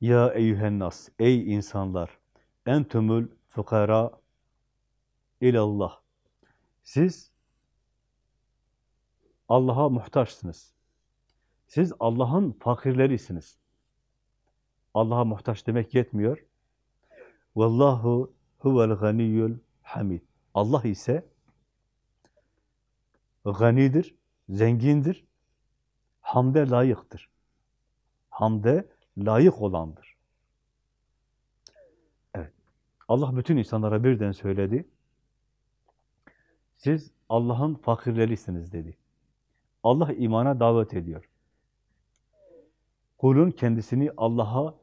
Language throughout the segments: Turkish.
Ya eyyühennas, ey insanlar, entumul fukara ilallah. Siz Allah'a muhtaçsınız. Siz Allah'ın fakirlerisiniz. Allah'a muhtaç demek yetmiyor. Vallahu huvel ganiyyul hamid. Allah ise ganidir, zengindir, hamde layıktır. Hamde layık olandır. Evet. Allah bütün insanlara birden söyledi. Siz Allah'ın fakirlerisiniz dedi. Allah imana davet ediyor. Kulun kendisini Allah'a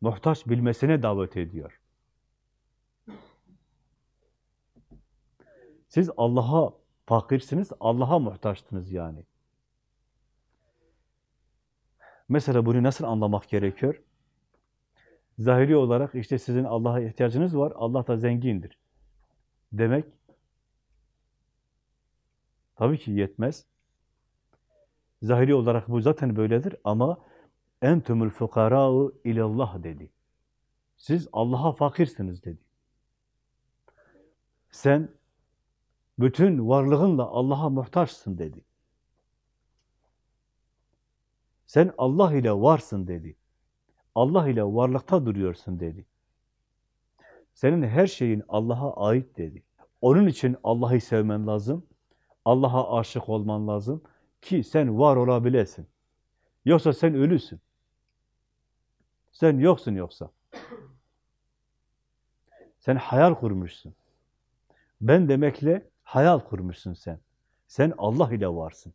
muhtaç bilmesine davet ediyor. Siz Allah'a fakirsiniz, Allah'a muhtaçsınız yani. Mesela bunu nasıl anlamak gerekiyor? Zahiri olarak işte sizin Allah'a ihtiyacınız var, Allah da zengindir. Demek tabii ki yetmez. Zahiri olarak bu zaten böyledir ama entumul fukara'u ilallah dedi. Siz Allah'a fakirsiniz dedi. Sen bütün varlığınla Allah'a muhtaçsın dedi. Sen Allah ile varsın dedi. Allah ile varlıkta duruyorsun dedi. Senin her şeyin Allah'a ait dedi. Onun için Allah'ı sevmen lazım. Allah'a aşık olman lazım ki sen var olabilesin. Yoksa sen ölüsün. Sen yoksun yoksa. Sen hayal kurmuşsun. Ben demekle hayal kurmuşsun sen. Sen Allah ile varsın.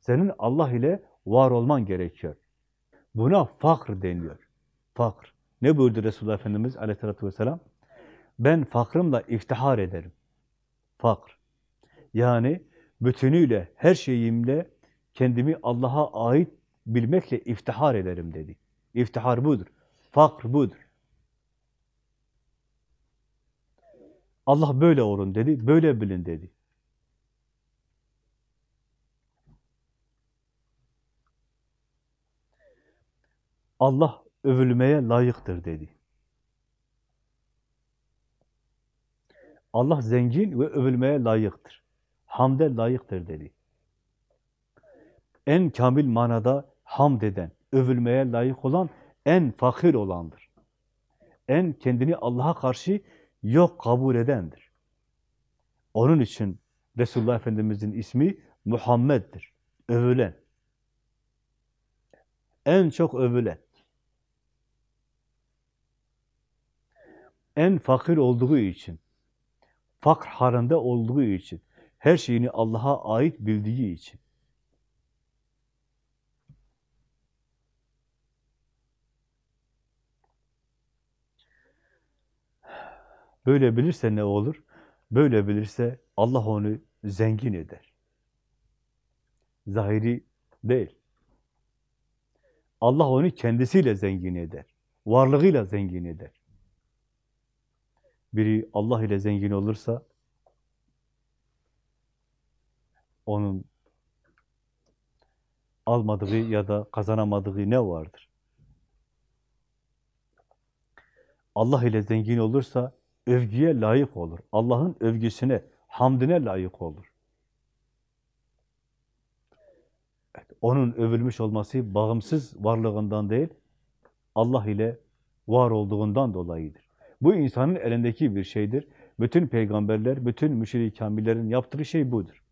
Senin Allah ile var olman gerekiyor. Buna fakr deniyor. Fakr. Ne buyurdu Resulullah Efendimiz aleyhissalatü vesselam? Ben fakrımla iftihar ederim. Fakr. Yani bütünüyle, her şeyimle kendimi Allah'a ait bilmekle iftihar ederim dedi. İftihar budur. Fakr budur. Allah böyle olun dedi, böyle bilin dedi. Allah övülmeye layıktır dedi. Allah zengin ve övülmeye layıktır. Hamde layıktır dedi. En kamil manada hamd eden, övülmeye layık olan en fakir olandır. En kendini Allah'a karşı yok kabul edendir. Onun için Resulullah Efendimiz'in ismi Muhammed'dir. Övülen. En çok övülen. En fakir olduğu için, fakr halinde olduğu için, her şeyini Allah'a ait bildiği için. Böyle bilirse ne olur? Böyle bilirse Allah onu zengin eder. Zahiri değil. Allah onu kendisiyle zengin eder. Varlığıyla zengin eder. Biri Allah ile zengin olursa onun almadığı ya da kazanamadığı ne vardır? Allah ile zengin olursa övgüye layık olur. Allah'ın övgüsüne, hamdine layık olur. Onun övülmüş olması bağımsız varlığından değil, Allah ile var olduğundan dolayıdır. Bu insanın elindeki bir şeydir. Bütün peygamberler, bütün müşrik kamillerin yaptığı şey budur.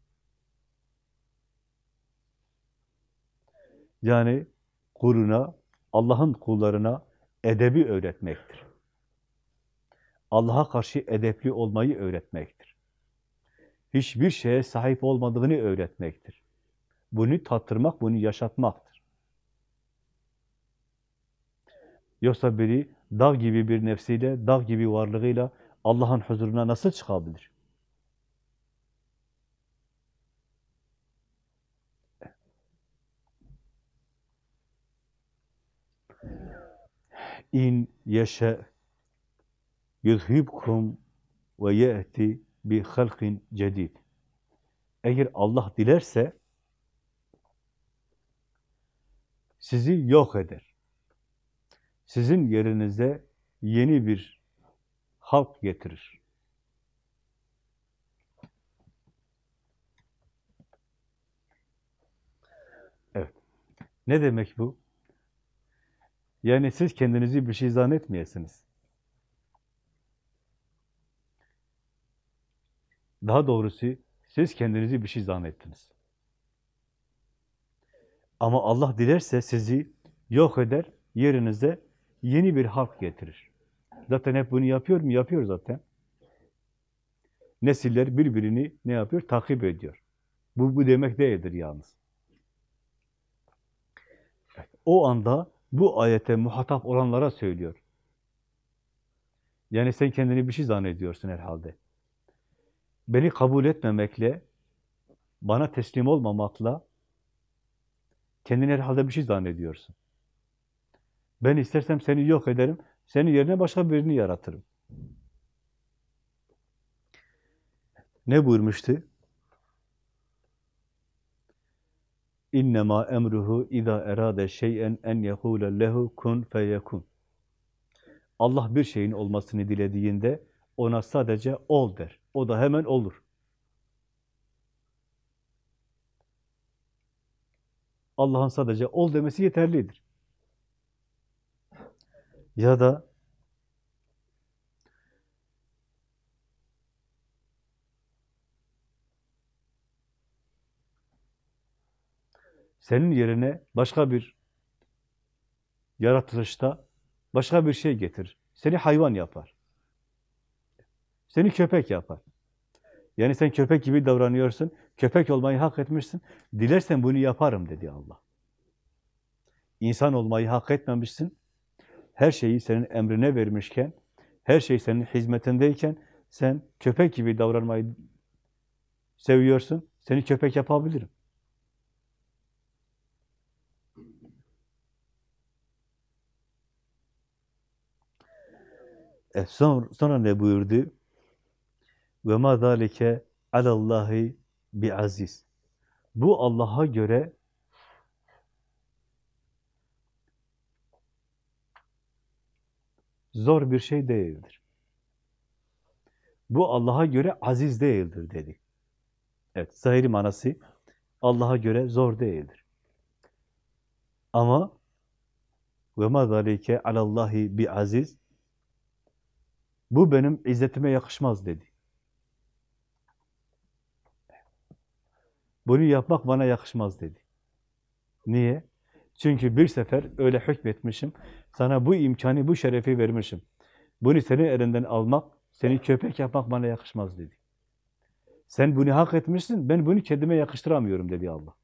Yani kuluna, Allah'ın kullarına edebi öğretmektir. Allah'a karşı edepli olmayı öğretmektir. Hiçbir şeye sahip olmadığını öğretmektir. Bunu tattırmak, bunu yaşatmaktır. Yoksa biri dağ gibi bir nefsiyle, dağ gibi varlığıyla Allah'ın huzuruna nasıl çıkabilir? İn yeşe yuzhibkum ve ye'ti bi halkin cedid. Eğer Allah dilerse sizi yok eder. Sizin yerinize yeni bir halk getirir. Evet. Ne demek bu? Yani siz kendinizi bir şey zannetmeyesiniz. Daha doğrusu siz kendinizi bir şey zannettiniz. Ama Allah dilerse sizi yok eder, yerinize yeni bir halk getirir. Zaten hep bunu yapıyor mu? Yapıyor zaten. Nesiller birbirini ne yapıyor? Takip ediyor. Bu, bu demek değildir yalnız. O anda bu ayete muhatap olanlara söylüyor. Yani sen kendini bir şey zannediyorsun herhalde. Beni kabul etmemekle, bana teslim olmamakla kendini herhalde bir şey zannediyorsun. Ben istersem seni yok ederim, senin yerine başka birini yaratırım. Ne buyurmuştu? İnnemâ emruhu izâ erâde şey'en en yekûle lehu kun feyekun. Allah bir şeyin olmasını dilediğinde ona sadece ol der. O da hemen olur. Allah'ın sadece ol demesi yeterlidir. Ya da senin yerine başka bir yaratılışta başka bir şey getir. Seni hayvan yapar. Seni köpek yapar. Yani sen köpek gibi davranıyorsun, köpek olmayı hak etmişsin. Dilersen bunu yaparım dedi Allah. İnsan olmayı hak etmemişsin. Her şeyi senin emrine vermişken, her şey senin hizmetindeyken sen köpek gibi davranmayı seviyorsun. Seni köpek yapabilirim. E sonra, sonra ne buyurdu? Ve ma zalike alallahi bi aziz. Bu Allah'a göre zor bir şey değildir. Bu Allah'a göre aziz değildir dedi. Evet, zahiri manası Allah'a göre zor değildir. Ama ve ma zalike alallahi bi aziz bu benim izzetime yakışmaz dedi. Bunu yapmak bana yakışmaz dedi. Niye? Çünkü bir sefer öyle hükmetmişim, sana bu imkanı, bu şerefi vermişim. Bunu senin elinden almak, seni köpek yapmak bana yakışmaz dedi. Sen bunu hak etmişsin, ben bunu kendime yakıştıramıyorum dedi Allah.